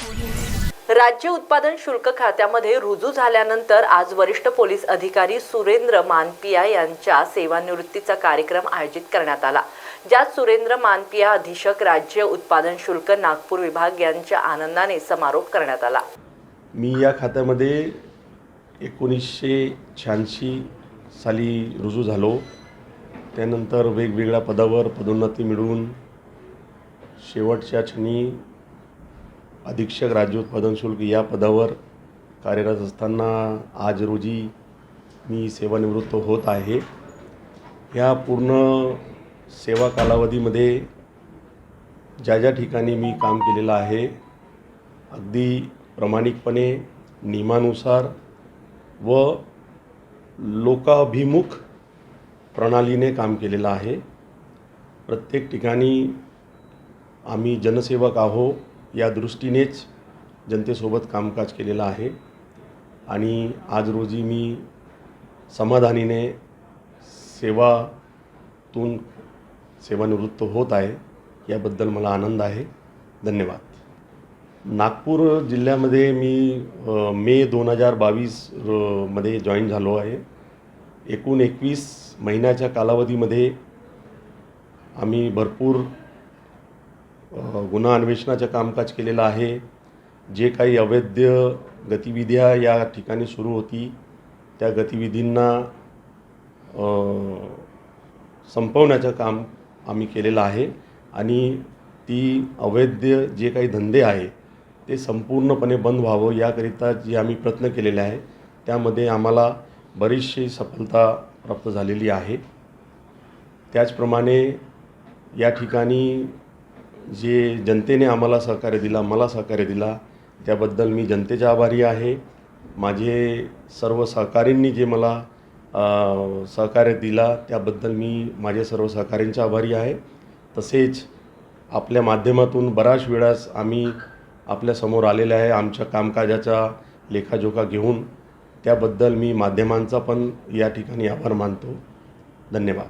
राज्य उत्पादन शुल्क खात्यामध्ये रुजू झाल्यानंतर आज वरिष्ठ पोलीस अधिकारी सुरेंद्र मानपिया यांच्या सेवानिवृत्तीचा कार्यक्रम आयोजित करण्यात आला. ज्यात सुरेंद्र मानपिया अधीक्षक राज्य उत्पादन शुल्क नागपूर विभाग यांच्या आनंदाने समारोप करण्यात आला. मी या खात्यामध्ये एकोणीसशे शहाऐंशी साली रुजू झालो. त्यानंतर वेगवेगळ्या पदावर पदोन्नती मिळवून शेवटच्या क्षणी अधीक्षक राज्य उत्पादन शुल्क या पदावर कार्यरत असताना आज रोजी मी सेवानिवृत्त होत आहे. ह्या पूर्ण सेवा कालावधीमध्ये ज्या ज्या ठिकाणी मी काम केलेलं आहे अगदी प्रामाणिकपणे नियमानुसार व लोकाभिमुख प्रणालीने काम केलेलं आहे. प्रत्येक ठिकाणी आम्ही जनसेवक आहो या दृष्टीनेच जनतेसोबत कामकाज केलेलं आहे. आणि आज रोजी मी समाधानीने सेवातून सेवानिवृत्त होत आहे याबद्दल मला आनंद आहे. धन्यवाद. नागपूर जिल्ह्यामध्ये मी मे दोन हजार बावीसमध्ये जॉईन झालो आहे. एकूण एकवीस महिन्याच्या कालावधीमध्ये आम्ही भरपूर गुन्हा अन्वेषणाचं कामकाज केलेलं आहे. जे काही अवैध गतिविध्या या ठिकाणी सुरू होती त्या गतिविधींना संपवण्याचं काम आम्ही केलेलं आहे. आणि ती अवैध जे काही धंदे आहे ते संपूर्णपणे बंद व्हावं याकरिता जे आम्ही प्रयत्न केलेले आहे त्यामध्ये आम्हाला बरीचशी सफलता प्राप्त झालेली आहे. त्याचप्रमाणे या ठिकाणी जे जनतेने आम्हाला सहकार्य दिला मला सहकार्य दिला त्याबद्दल मी जनतेचा आभारी आहे. माझे सर्व सहकारींनी जे मला सहकार्य दिला त्याबद्दल मी माझ्या सर्व सहकाऱ्यांचा आभारी आहे. तसेच आपल्या माध्यमातून बराच वेळास आम्ही आपल्यासमोर आलेले आहे आमच्या कामकाजाचा लेखाजोखा घेऊन. त्याबद्दल मी माध्यमांचा पण या ठिकाणी आभार मानतो. धन्यवाद.